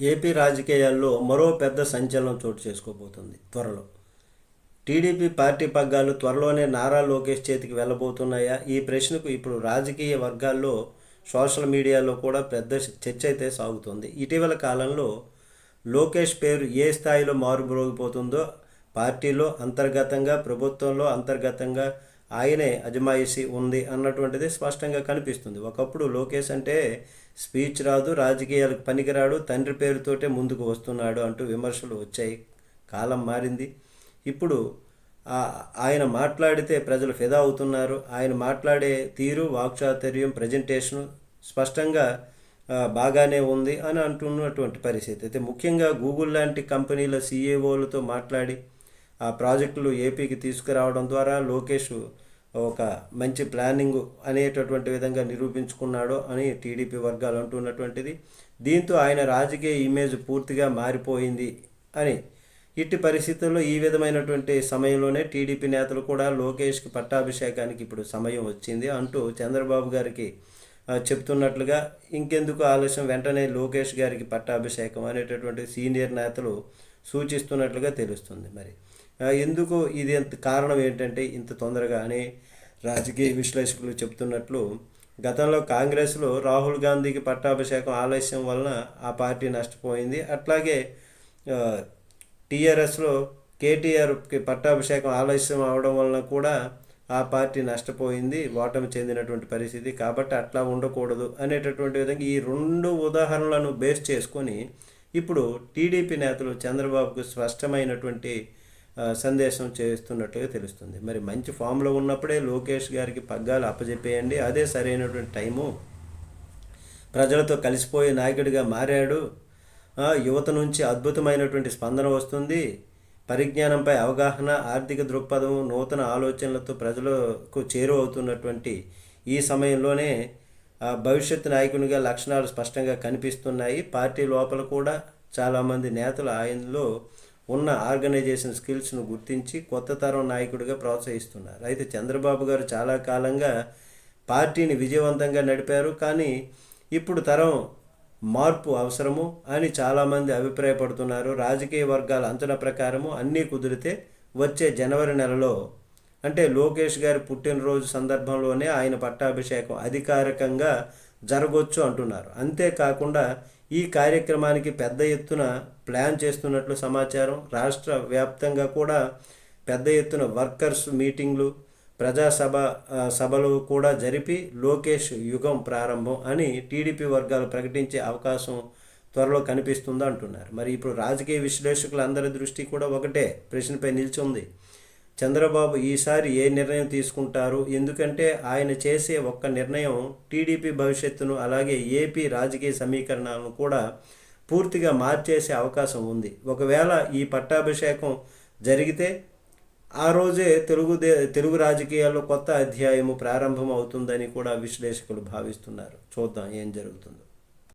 AP రాజకీయాల్లో మరో పెద్ద సంచలనం చోటు చేసుకోబోతుంది త్వరలో. టీడీపీ పార్టీ పగ్గాలు త్వరలోనే నారా లోకేష్ చేతికి వెళ్ళబోతున్నాయా? ఈ ప్రశ్నకు ఇప్పుడు రాజకీయ వర్గాల్లో సోషల్ మీడియాలో కూడా పెద్ద చర్చ అయితే సాగుతుంది. ఇటీవల కాలంలో లోకేష్ పేరు ఏ స్థాయిలో మారుమ్రోగిపోతుందో పార్టీలో అంతర్గతంగా ప్రభుత్వంలో అంతర్గతంగా ఆయనే అజమాయిషి ఉంది అన్నటువంటిది స్పష్టంగా కనిపిస్తుంది. ఒకప్పుడు లోకేష్ అంటే స్పీచ్ రాదు రాజకీయాలకు పనికిరాడు తండ్రి పేరుతోటే ముందుకు వస్తున్నాడు అంటూ విమర్శలు వచ్చాయి. కాలం మారింది. ఇప్పుడు ఆయన మాట్లాడితే ప్రజలు ఫిదా అవుతున్నారు. ఆయన మాట్లాడే తీరు వాక్చాతుర్యం ప్రజెంటేషను స్పష్టంగా బాగానే ఉంది అని అంటున్నటువంటి పరిస్థితి. అయితే ముఖ్యంగా గూగుల్ లాంటి కంపెనీల సీఏఓలతో మాట్లాడి ఆ ప్రాజెక్టులు ఏపీకి తీసుకురావడం ద్వారా లోకేష్ ఒక మంచి ప్లానింగ్ అనేటటువంటి విధంగా నిరూపించుకున్నాడు అని టీడీపీ వర్గాలు అంటున్నటువంటిది. దీంతో ఆయన రాజకీయ ఇమేజ్ పూర్తిగా మారిపోయింది అని. ఇట్టి పరిస్థితుల్లో ఈ విధమైనటువంటి సమయంలోనే టీడీపీ నేతలు కూడా లోకేష్కి పట్టాభిషేకానికి ఇప్పుడు సమయం వచ్చింది అంటూ చంద్రబాబు గారికి చెప్తున్నట్లుగా ఇంకెందుకు ఆలస్యం? వెంటనే లోకేష్ గారికి పట్టాభిషేకం అనేటటువంటి సీనియర్ నేతలు సూచిస్తున్నట్లుగా తెలుస్తుంది మరి. ఎందుకు ఇది ఎంత కారణం ఏంటంటే ఇంత తొందరగా అని రాజకీయ విశ్లేషకులు చెప్తున్నట్లు గతంలో కాంగ్రెస్లో రాహుల్ గాంధీకి పట్టాభిషేకం ఆలస్యం వలన ఆ పార్టీ నష్టపోయింది. అట్లాగే టీఆర్ఎస్లో కేటీఆర్కి పట్టాభిషేకం ఆలస్యం అవడం వలన కూడా ఆ పార్టీ నష్టపోయింది ఓటమి చెందినటువంటి పరిస్థితి. కాబట్టి అట్లా ఉండకూడదు అనేటటువంటి విధంగా ఈ రెండు ఉదాహరణలను బేస్ చేసుకొని ఇప్పుడు టీడీపీ నేతలు చంద్రబాబుకు స్పష్టమైనటువంటి సందేశం చేస్తున్నట్టుగా తెలుస్తుంది. మరి మంచి ఫామ్లో ఉన్నప్పుడే లోకేష్ గారికి పగ్గాలు అప్పజెప్పేయండి. అదే సరైనటువంటి టైము. ప్రజలతో కలిసిపోయే నాయకుడిగా మారాడు. యువత నుంచి అద్భుతమైనటువంటి స్పందన వస్తుంది. పరిజ్ఞానంపై అవగాహన ఆర్థిక దృక్పథం నూతన ఆలోచనలతో ప్రజలకు చేరువవుతున్నటువంటి ఈ సమయంలోనే భవిష్యత్ నాయకునిగా లక్షణాలు స్పష్టంగా కనిపిస్తున్నాయి. పార్టీ లోపల కూడా చాలామంది నేతలు ఆయనలో ఉన్న ఆర్గనైజేషన్ స్కిల్స్ను గుర్తించి కొత్త తరం నాయకుడిగా ప్రోత్సహిస్తున్నారు. అయితే చంద్రబాబు గారు చాలా కాలంగా పార్టీని విజయవంతంగా నడిపారు. కానీ ఇప్పుడు తరం మార్పు అవసరము అని చాలామంది అభిప్రాయపడుతున్నారు. రాజకీయ వర్గాల అంచనా ప్రకారము అన్నీ కుదిరితే వచ్చే జనవరి నెలలో అంటే లోకేష్ గారి పుట్టినరోజు సందర్భంలోనే ఆయన పట్టాభిషేకం అధికారికంగా జరగవచ్చు అంటున్నారు. అంతేకాకుండా ఈ కార్యక్రమానికి పెద్ద ఎత్తున ప్లాన్ చేస్తున్నట్లు సమాచారం రాష్ట్ర వ్యాప్తంగా కూడా పెద్ద ఎత్తున వర్కర్స్ మీటింగ్లు ప్రజాసభ సభలు కూడా జరిపి లోకేష్ యుగం ప్రారంభం అని టీడీపీ వర్గాలు ప్రకటించే అవకాశం త్వరలో కనిపిస్తుందా అంటున్నారు. మరి ఇప్పుడు రాజకీయ విశ్లేషకులందరి దృష్టి కూడా ఒకటే ప్రశ్నపై నిలిచి ఉంది చంద్రబాబు ఈసారి ఏ నిర్ణయం తీసుకుంటారు? ఎందుకంటే ఆయన చేసే ఒక్క నిర్ణయం టీడీపీ భవిష్యత్తును అలాగే ఏపీ రాజకీయ సమీకరణాలను కూడా పూర్తిగా మార్చేసే అవకాశం ఉంది. ఒకవేళ ఈ పట్టాభిషేకం జరిగితే ఆ రోజే తెలుగు దే తెలుగు రాజకీయాల్లో కొత్త అధ్యాయము ప్రారంభం అవుతుందని కూడా విశ్లేషకులు భావిస్తున్నారు. చూద్దాం ఏం జరుగుతుందో.